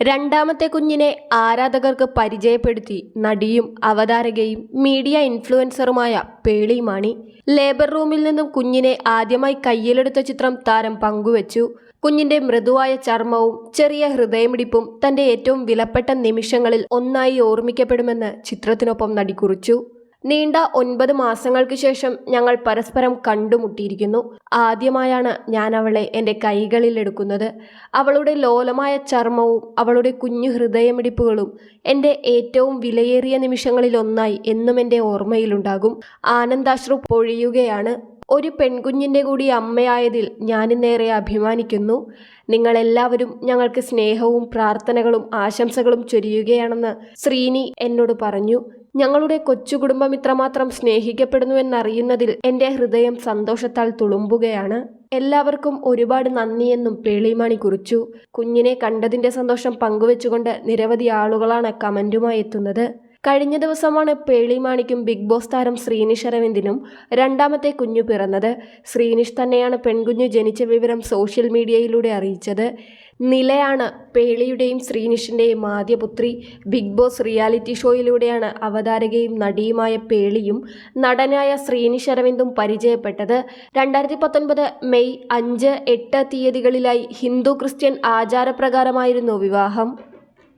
രണ്ടാമത്തെ കുഞ്ഞിനെ ആരാധകർക്ക് പരിചയപ്പെടുത്തി നടിയും അവതാരകയും മീഡിയ ഇൻഫ്ലുവൻസറുമായ പേളി മാണി ലേബർ റൂമിൽ നിന്നും കുഞ്ഞിനെ ആദ്യമായി കയ്യിലെടുത്ത ചിത്രം താരം പങ്കുവച്ചു. കുഞ്ഞിന്റെ മൃദുവായ ചർമ്മവും ചെറിയ ഹൃദയമിടിപ്പും തന്റെ ഏറ്റവും വിലപ്പെട്ട നിമിഷങ്ങളിൽ ഒന്നായി ഓർമ്മിക്കപ്പെടുമെന്ന് ചിത്രത്തിനൊപ്പം നടി കുറിച്ചു. നീണ്ട ഒൻപത് മാസങ്ങൾക്ക് ശേഷം ഞങ്ങൾ പരസ്പരം കണ്ടുമുട്ടിയിരിക്കുന്നു. ആദ്യമായാണ് ഞാൻ അവളെ എന്റെ കൈകളിൽ എടുക്കുന്നത്. അവളുടെ ലോലമായ ചർമ്മവും അവളുടെ കുഞ്ഞു ഹൃദയമിടിപ്പുകളും എന്റെ ഏറ്റവും വിലയേറിയ നിമിഷങ്ങളിലൊന്നായി എന്നും എന്റെ ഓർമ്മയിലുണ്ടാകും. ആനന്ദാശ്രു പൊഴിയുകയാണ്. ഒരു പെൺകുഞ്ഞിന്റെ കൂടി അമ്മയായതിൽ ഞാനിന്നേറെ അഭിമാനിക്കുന്നു. നിങ്ങളെല്ലാവരും ഞങ്ങൾക്ക് സ്നേഹവും പ്രാർത്ഥനകളും ആശംസകളും ചൊരിയുകയാണെന്ന് ശ്രീനി എന്നോട് പറഞ്ഞു. ഞങ്ങളുടെ കൊച്ചു കുടുംബം ഇത്രമാത്രം സ്നേഹിക്കപ്പെടുന്നുവെന്നറിയുന്നതിൽ എന്റെ ഹൃദയം സന്തോഷത്താൽ തുളുമ്പുകയാണ്. എല്ലാവർക്കും ഒരുപാട് നന്ദിയെന്നും പേളിമാണി കുറിച്ചു. കുഞ്ഞിനെ കണ്ടതിന്റെ സന്തോഷം പങ്കുവെച്ചുകൊണ്ട് നിരവധി ആളുകളാണ് കമന്റുമായി എത്തുന്നത്. കഴിഞ്ഞ ദിവസമാണ് പേളിമാണിക്കും ബിഗ് ബോസ് താരം ശ്രീനിഷ് അരവിന്ദിനും രണ്ടാമത്തെ കുഞ്ഞു പിറന്നത്. ശ്രീനിഷ് തന്നെയാണ് പെൺകുഞ്ഞു ജനിച്ച വിവരം സോഷ്യൽ മീഡിയയിലൂടെ അറിയിച്ചത്. നിലയാണ് പേളിയുടെയും ശ്രീനിഷിന്റെയും ആദ്യപുത്രി ബിഗ് ബോസ് റിയാലിറ്റി ഷോയിലൂടെയാണ് അവതാരകയും നടിയുമായ പേളിയും നടനായ ശ്രീനിഷ് അരവിന്ദും പരിചയപ്പെട്ടത്. രണ്ടായിരത്തി പത്തൊൻപത് മെയ് അഞ്ച് എട്ട് തീയതികളിലായി ഹിന്ദു ക്രിസ്ത്യൻ ആചാരപ്രകാരമായിരുന്നു വിവാഹം.